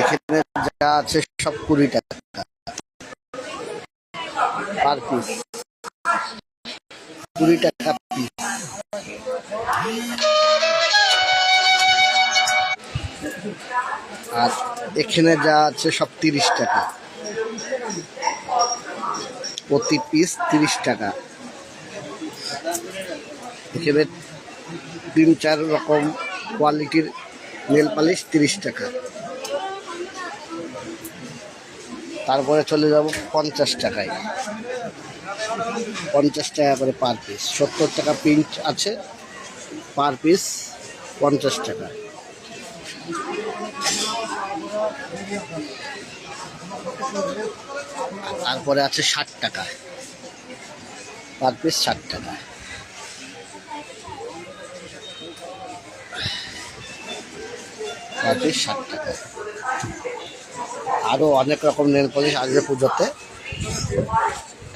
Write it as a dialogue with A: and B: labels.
A: এখানে যা আছে সব কুড়ি টাকা। পার কুড়ি টাকা পিস আর এখানে যা আছে সব তিরিশ টাকা। প্রতি পিস তিরিশ টাকা। এখানে তিন, চার রকম কোয়ালিটির নেল পালিশ তিরিশ টাকা। তারপরে চলে যাব পঞ্চাশ টাকায়। পঞ্চাশ টাকা করে পার পিস সত্তর টাকা পিঞ্চ আছে। পার পিস পঞ্চাশ টাকা। তারপরে আছে ষাট টাকা। পার পিস ষাট টাকা। পার পিস ষাট টাকা। আরও অনেক রকম নেল পলিশ আসবে পুজোতে।